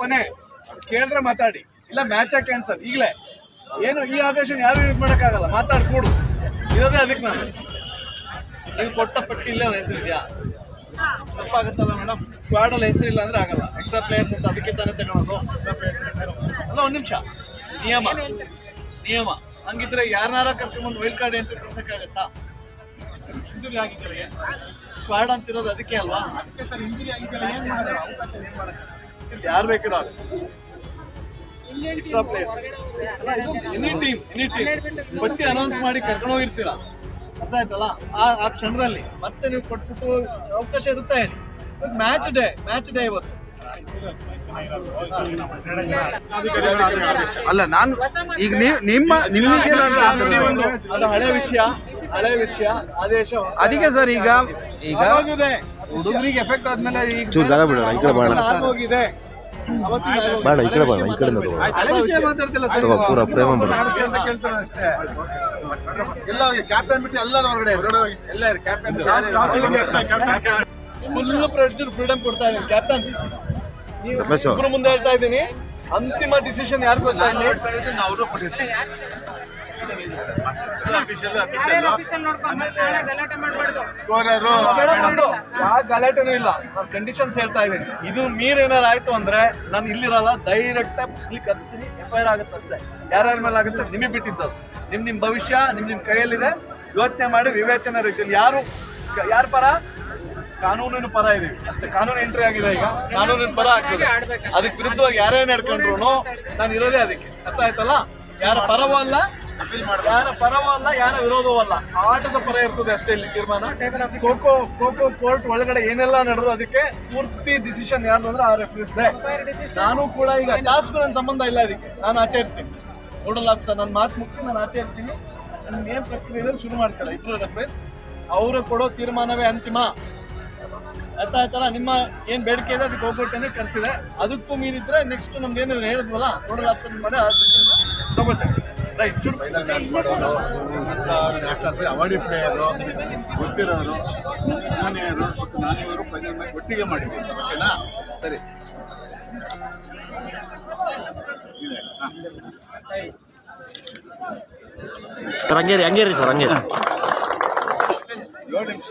ಕೊನೆ. ಕೇಳಿದ್ರೆ ಮಾತಾಡಿ. ಇಲ್ಲ ಮ್ಯಾಚ ಕ್ಯಾನ್ಸಲ್ ಈಗಲೇ. ಏನು, ಈ ಆದೇಶ ಯಾರು ಇದು ಮಾಡೋಕ್ಕಾಗಲ್ಲ? ಮಾತಾಡಿ ಕೂಡು ಇರೋದೇ ಅದಕ್ಕೆ ನಾನು. ನೀವು ಕೊಟ್ಟ ಪಟ್ಟಿ ಇಲ್ಲೇ ಅವ್ನ ಹೆಸರು ಇದೆಯಾ? ತಪ್ಪಾಗುತ್ತಲ್ಲ ಮೇಡಮ್ ಸ್ಕ್ವಾಡ್ ಅಲ್ಲಿ ಹೆಸರು ಇಲ್ಲ ಅಂದ್ರೆ ಆಗಲ್ಲ. ಎಕ್ಸ್ಟ್ರಾ ಪ್ಲೇಯರ್ಸ್ ಅಂತ ಅದಕ್ಕೆ ತಾನೇ ತಗೊಳೋದು. ಅಲ್ಲ, ಒಂದು ನಿಮಿಷ. ನಿಯಮ. ನಿಯಮ. ಹಂಗಿದ್ರೆ ಯಾರನ್ನಾರ ಕರ್ಕೊಂಡ್ಬಂದು ವೈಲ್ಡ್ ಕಾರ್ಡ್ ಎಂಟ್ರಿ ಕೊಡ್ಸಕ್ಕಾಗತ್ತಾ? ಇಂಜುರಿ ಆಗಿದ್ದಾರೆ ಸ್ಕ್ವಾಡ್ ಅಂತಿರೋದು ಅದಕ್ಕೆ ಅಲ್ವಾ? ಯಾರು ಬೇಕಾದ್ರೂ extra players any team any team ಪಟ್ಟಿ ಅನೌನ್ಸ್ ಮಾಡಿ ಕರ್ಕೊಂಡು ಹೋಗಿರ್ತೀರಾ? ಅರ್ಥ ಆಯ್ತಲ್ಲ? ಆ ಆ ಕ್ಷಣದಲ್ಲಿ. ಮತ್ತೆ ನೀವು ಕೊಟ್ಬಿಟ್ಟು ಅವಕಾಶ ಇರುತ್ತೆ. ಮ್ಯಾಚ್ ಡೇ ಮ್ಯಾಚ್ ಡೇ ಇವತ್ತು. ಅಲ್ಲ ನಾನು ಈಗ ನೀವು ನಿಮ್ಮ ನಿಮಗೆ ಒಂದು, ಅದು ಹಳೆ ವಿಷಯ. ಹಳೆ ವಿಷಯ ಆದೇಶ ಅದಕ್ಕೆ ಸರ್ ಈಗ ಈಗ ಹುಡುಗರಿಗೆ ಎಫೆಕ್ಟ್ ಆದ್ಮೇಲೆ ಈಗ ಚೂರು ಜಾಗ ಬಿಡೋಣ ಈ ಕಡೆ ಮಾಡೋಣ ಆಗೋಗಿದೆ. ಬೇಡ ಈ ಕಡೆ ಹಳೆ ಬೇಡ ಈ ಕಡೆ ವಿಷಯ ಹಳೆ ವಿಷಯ ಮಾತಾಡ್ತಿಲ್ಲ ಸರ್ ತಗೋ, ಪೂರ ಪ್ರೇಮ ಬಿಡು. ಅಂತ ಕೇಳ್ತಾರೆ ಅಷ್ಟೇ. ಎಲ್ಲ ಕ್ಯಾಪ್ಟನ್ ಬಿಟ್ಟು ಎಲ್ಲ ಹೊರಗಡೆ ಎಲ್ಲ ಕ್ಯಾಪ್ಟನ್ ಫುಲ್ ಪ್ರೊಡ್ಯೂಸರ್ ಫ್ರೀಡಮ್ ಕೊಡ್ತಾ ಇದ್ದೀನಿ. ಕ್ಯಾಪ್ಟನ್ಸ್ ನೀವು. ಮುಂದೆ ಹೇಳ್ತಾ ಇದ್ದೀನಿ. ಅಂತಿಮ ಡಿಸಿಷನ್ ಯಾರು ಗೊತ್ತಾ ಇಲ್ಲಿ ಅವರು ಸ್ಕೋರರು ಗಲಾಟೆನೂ ಇಲ್ಲ. ನಾನು ಕಂಡೀಷನ್ಸ್ ಹೇಳ್ತಾ ಇದ್ದೀನಿ. ಇದು ಮೀರ್ ಏನಾರು ಆಯ್ತು ಅಂದ್ರೆ ನಾನು ಇಲ್ಲಿರಲ್ಲ ಡೈರೆಕ್ಟ್ ಆಗಿ ಕರ್ಸ್ತೀನಿ. ಎಫ್ ಐ ಆರ್ ಆಗುತ್ತೆ ಅಷ್ಟೇ. ಯಾರ್ಯಾರ ಮೇಲೆ ಆಗುತ್ತೆ ನಿಮಗೆ ಬಿಟ್ಟಿದ್ದು ನಿಮ್ ನಿಮ್ ಭವಿಷ್ಯ ನಿಮ್ ನಿಮ್ ಕೈಯಲ್ಲಿದೆ. ಯೋಚನೆ ಮಾಡಿ ವಿವೇಚನೆ ರೀತಿಯಲ್ಲಿ. ಯಾರು ಯಾರ ಪರ? ಕಾನೂನಿನ ಪರ ಇದೀವಿ. ಅಷ್ಟೇ ಕಾನೂನು ಎಂಟ್ರಿ ಆಗಿದೆ ಈಗ. ಕಾನೂನಿನ ಪರ ಆಗ್ತದೆ. ಅದಕ್ಕೆ ವಿರುದ್ಧವಾಗಿ ಯಾರೇ ನಡ್ಕೊಂಡ್ರು ನಾನು ಇರೋದೇ ಅದಕ್ಕೆ. ಅರ್ಥ ಆಯ್ತಲ್ಲ? ಯಾರ ಪರವಲ್ಲ ಅಲ್ಲ ಯಾರ ಪರವೂ ಅಲ್ಲ ಯಾರ ವಿರೋಧವೂ ಅಲ್ಲ. ಆಟದ ಪರ ಇರ್ತದೆ ಅಷ್ಟೇ ಇಲ್ಲಿ ತೀರ್ಮಾನ. ಖೋಖೋ ಖೋಖೋ ಕೋರ್ಟ್ ಒಳಗಡೆ ಏನೆಲ್ಲ ನಡೆದ್ರು ಅದಕ್ಕೆ ಪೂರ್ತಿ ಡಿಸಿಷನ್ ಯಾರ್ದು ಅಂದ್ರೆ ಆ ರೆಫ್ರಿಸ್ದೆ ನಾನು ಕೂಡ ಈಗ ಟಾಸ್ಕ್ ನನ್ನ ಸಂಬಂಧ ಇಲ್ಲ ಅದಕ್ಕೆ ನಾನು ಆಚೆ ಇರ್ತೀನಿ. ನೋಡಲ್ಲ ಸರ್ ನನ್ನ ಮಾತು ಮುಗಿಸಿ ನಾನು ಆಚೆ ಇರ್ತೀನಿ. ನನ್ಗೆ ಏನ್ ಪ್ರಕ್ರಿಯೆ ಇದ್ರೆ ಶುರು ಮಾಡ್ತಾರೆ ಇಬ್ರು ರೆಫ್ರೆಸ್ ಅವರು ಕೊಡೋ ತೀರ್ಮಾನವೇ ಅಂತಿಮ. ಅರ್ಥ ಆಯ್ತಲ್ಲ? ನಿಮ್ಮ ಏನ್ ಬೇಡಿಕೆ ಇದೆ ಅದಕ್ಕೆ ಹೋಗ್ಬಿಟ್ಟೇನೆ ಕರೆಸಿದೆ. ಅದಕ್ಕೂ ಮೀರಿದ್ರೆ ನೆಕ್ಸ್ಟ್ ನಮ್ದು ಏನಿದೆ ಹೇಳಿದ್ವಲ್ಲ ನೋಡಲ್ ಆಪ್ಷನ್ ಮಾಡಿ ಆ ತಗೋತೇನೆ. ಫೈನಲ್ ಮ್ಯಾಚ್ ಮಾಡೋರು ಅಂತ ನ್ಯಾಷನಲ್ಸ್ ಅವಾರ್ಡಿ ಪ್ಲೇಯರು ಗೊತ್ತಿರೋರು ಜೂನಿಯರು ಮತ್ತು ನಾನಿವರು ಫೈನಲ್ ಮ್ಯಾಚ್ ಒಟ್ಟಿಗೆ ಮಾಡಿದ್ದೀವಿ. ಓಕೆನಾ ಸರಿ. ಇದೆ. ಸರ್ ಹಂಗೇರಿ ಹಂಗೇರಿ ಸರ್ ಹಂಗೆ ಏಳು ನಿಮಿಷ?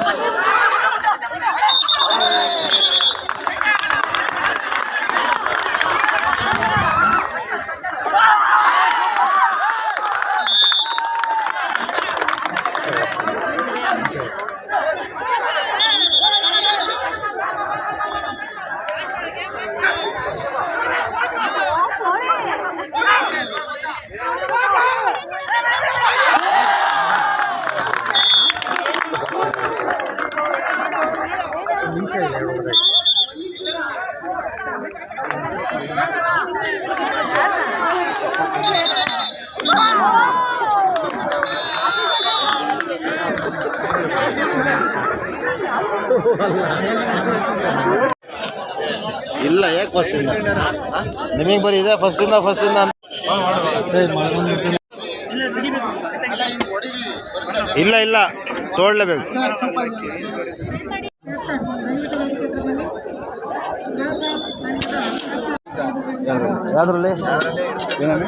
我先来 ಇಲ್ಲ ಯಾಕೆ ಫಸ್ಟ್ ನಿಮಗೆ ಬರೀ ಇದೆ ಫಸ್ಟ್ ಇಂದ ಫಸ್ಟ್ ಇಂದ ಇಲ್ಲ ಇಲ್ಲ ತೋಡ್ಲೇಬೇಕು ಯಾವ್ದ್ರಲ್ಲಿ?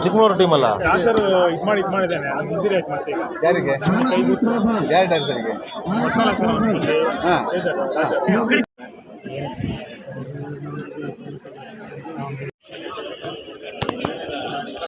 ಚಿಕ್ಕಮಗಳೂರು ಅಲ್ಲ? ಸರ್ ಇದು ಮಾಡಿ ಮಾಡಿದ್ದೇನೆ. ಯಾರಿಗೆ?